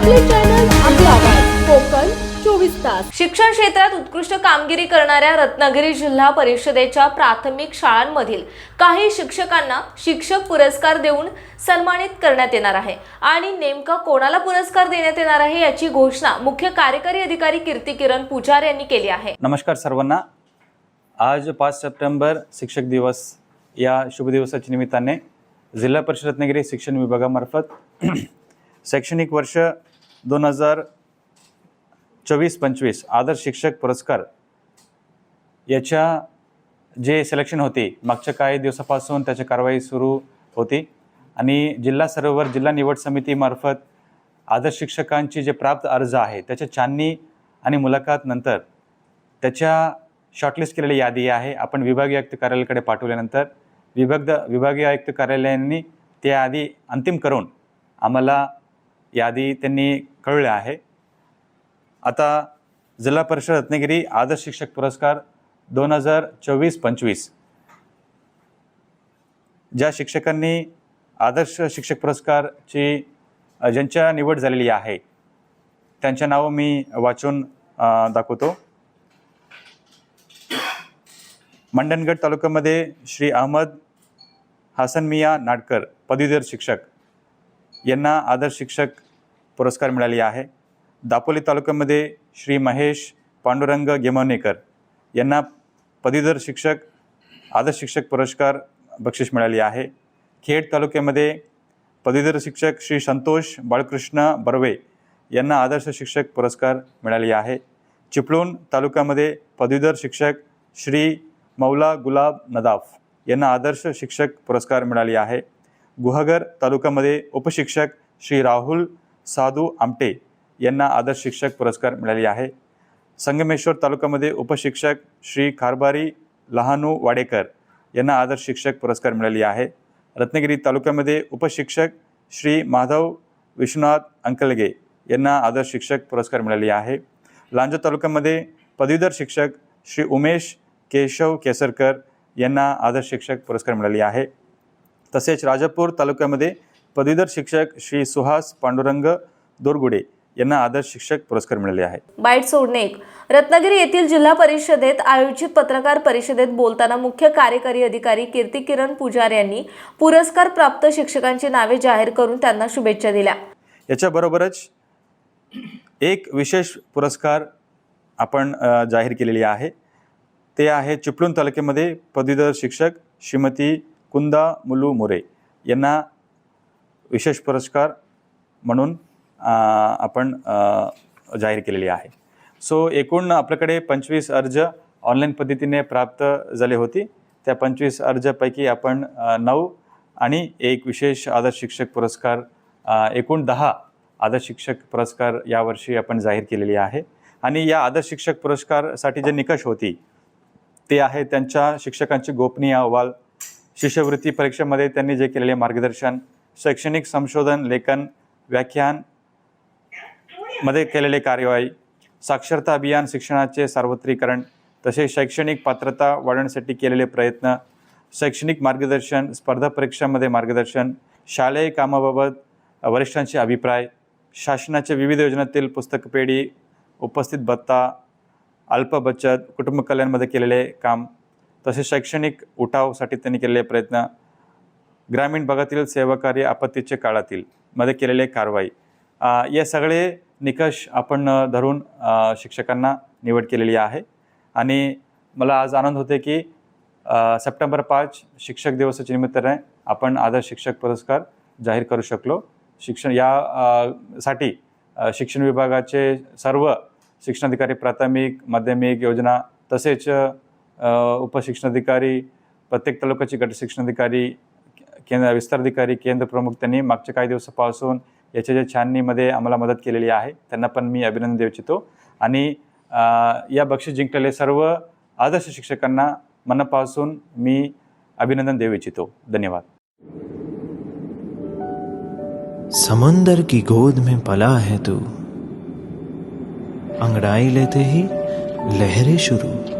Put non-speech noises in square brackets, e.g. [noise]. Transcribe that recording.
आपले चॅनल आपला कोकण चोवीस तास. शिक्षण क्षेत्रात उत्कृष्ट कामगिरी करणाऱ्या रत्नागिरी जिल्हा परिषदेच्या प्राथमिक शाळांमधील काही शिक्षकांना शिक्षक पुरस्कार देऊन सन्मानित करण्यात येणार आहे. आणि नेमका कोणाला पुरस्कार देण्यात येणार आहे याची घोषणा मुख्य कार्यकारी अधिकारी कीर्ती किरण पुजार यांनी केली आहे. नमस्कार सर्वांना. आज पाच सप्टेंबर शिक्षक दिवस. या शुभ दिवसाच्या निमित्ताने जिल्हा परिषद रत्नागिरी शिक्षण विभागामार्फत [clears throat] शैक्षणिक वर्ष दोन हजार चोवीस पंचवीस आदर्श शिक्षक पुरस्कार याच्या जे सिलेक्शन होते मागच्या काही दिवसापासून त्याची कारवाई सुरू होती. आणि जिल्हा सरोवर जिल्हा निवड समितीमार्फत आदर्श शिक्षकांची जे प्राप्त अर्ज आहे त्याच्या छाननी आणि मुलाखत नंतर त्याच्या शॉर्टलिस्ट केलेली यादी आहे. आपण विभागीय आयुक्त कार्यालयाकडे पाठवल्यानंतर विभाग विभागीय आयुक्त कार्यालयांनी त्या यादी अंतिम करून आम्हाला यादी त्यांनी कळल्या आहे. आता जिल्हा परिषद रत्नागिरी आदर्श शिक्षक पुरस्कार दोन हजार चोवीस पंचवीस. ज्या शिक्षकांनी आदर्श शिक्षक पुरस्कारची ज्यांच्या निवड झालेली आहे त्यांच्या नावं मी वाचून दाखवतो. मंडणगड तालुक्यामध्ये श्री अहमद हसन मिया नाडकर पदवीधर शिक्षक. यांना आदर्श शिक्षक पुरस्कार मिळाले आहे. दापोली तालुक्यामध्ये श्री महेश पांडुरंग गेमवणेकर यांना पदवीधर शिक्षक आदर्श शिक्षक पुरस्कार बक्षीस मिळाली आहे. खेड तालुक्यामध्ये पदवीधर शिक्षक श्री संतोष बाळकृष्ण बर्वे यांना आदर्श शिक्षक पुरस्कार मिळाले आहे. चिपळूण तालुक्यामध्ये पदवीधर शिक्षक श्री मौला गुलाब नदाफ यांना आदर्श शिक्षक पुरस्कार मिळाले आहे. गुहागर तालुक्यामध्ये उपशिक्षक श्री राहुल साधू आमटे यांना आदर्श शिक्षक पुरस्कार मिळाले आहे. संगमेश्वर तालुक्यामध्ये उपशिक्षक श्री खारबारी लहानू वाडेकर यांना आदर्श शिक्षक पुरस्कार मिळाले आहे. रत्नागिरी तालुक्यामध्ये उपशिक्षक श्री माधव विश्वनाथ अंकलगे यांना आदर्श शिक्षक पुरस्कार मिळाले आहे. लांजा तालुक्यामध्ये पदवीधर शिक्षक श्री उमेश केशव केसरकर यांना आदर्श शिक्षक पुरस्कार मिळाले आहे. तसेच राजापूर तालुक्यामध्ये पदवीधर शिक्षक श्री सुहास पांडुरंग दोरगुडे यांना आदर्श शिक्षक पुरस्कार मिळाले आहे बाईट सोडणे एक. रत्नागिरी येथील जिल्हा परिषदेत आयोजित पत्रकार परिषदेत बोलताना मुख्य कार्यकारी अधिकारी कीर्ती किरण पुजार यांनी पुरस्कार प्राप्त शिक्षकांची नावे जाहीर करून त्यांना शुभेच्छा दिल्या. याच्याबरोबरच एक विशेष पुरस्कार आपण अ, जाहीर केलेली आहे. ते आहे चिपळूण तालुक्यामध्ये पदवीधर शिक्षक श्रीमती कुंदा मुलू मोरे यांना विशेष पुरस्कार म्हणून आपण जाहीर केलेली आहे. सो एकूण आपल्याकडे पंचवीस अर्ज ऑनलाईन पद्धतीने प्राप्त झाले होते. त्या पंचवीस अर्जापैकी आपण नऊ आणि एक विशेष आदर्श शिक्षक पुरस्कार एकूण दहा आदर्श शिक्षक पुरस्कार यावर्षी आपण जाहीर केलेली आहे. आणि या आदर्श शिक्षक पुरस्कारसाठी जे निकष होती ते आहे त्यांच्या शिक्षकांचे गोपनीय अहवाल शिष्यवृत्ती परीक्षेमध्ये त्यांनी जे केलेले मार्गदर्शन शैक्षणिक संशोधन लेखन व्याख्यानमध्ये केलेले कार्यवाही साक्षरता अभियान शिक्षणाचे सार्वत्रिकरण तसेच शैक्षणिक पात्रता वाढवण्यासाठी केलेले प्रयत्न शैक्षणिक मार्गदर्शन स्पर्धा परीक्षांमध्ये मार्गदर्शन शालेय कामाबाबत वरिष्ठांचे अभिप्राय शासनाच्या विविध योजनातील पुस्तकपेढी उपस्थित भत्ता अल्प बचत कुटुंब कल्याणमध्ये केलेले काम तसेच शैक्षणिक उठावसाठी त्यांनी केलेले प्रयत्न ग्रामीण भागातील सेवाकार्य आपत्तीच्या काळातील मध्ये केलेले कारवाई. या सगळे निकष आपण धरून शिक्षकांना निवड केलेली आहे. आणि मला आज आनंद होते की सप्टेंबर पाच शिक्षक दिवसाच्या निमित्ताने आपण आदर्श शिक्षक पुरस्कार जाहीर करू शकलो. शिक्षण या साठी शिक्षण विभागाचे सर्व शिक्षणाधिकारी प्राथमिक माध्यमिक योजना तसेच उपशिक्षणाधिकारी प्रत्येक तालुक्याचे गट शिक्षणाधिकारी केंद्र विस्ताराधिकारी केंद्र प्रमुख त्यांनी मागच्या काही दिवसापासून याच्या ज्या छाननीमध्ये आम्हाला मदत केलेली आहे त्यांना पण मी अभिनंदन देऊ इच्छितो. आणि या बक्षीस जिंकलेले सर्व आदर्श शिक्षकांना मनापासून मी अभिनंदन देऊ इच्छितो. धन्यवाद. समंदर की गोद में पला है तू। अंगड़ाई लेते ही लहरें शुरू।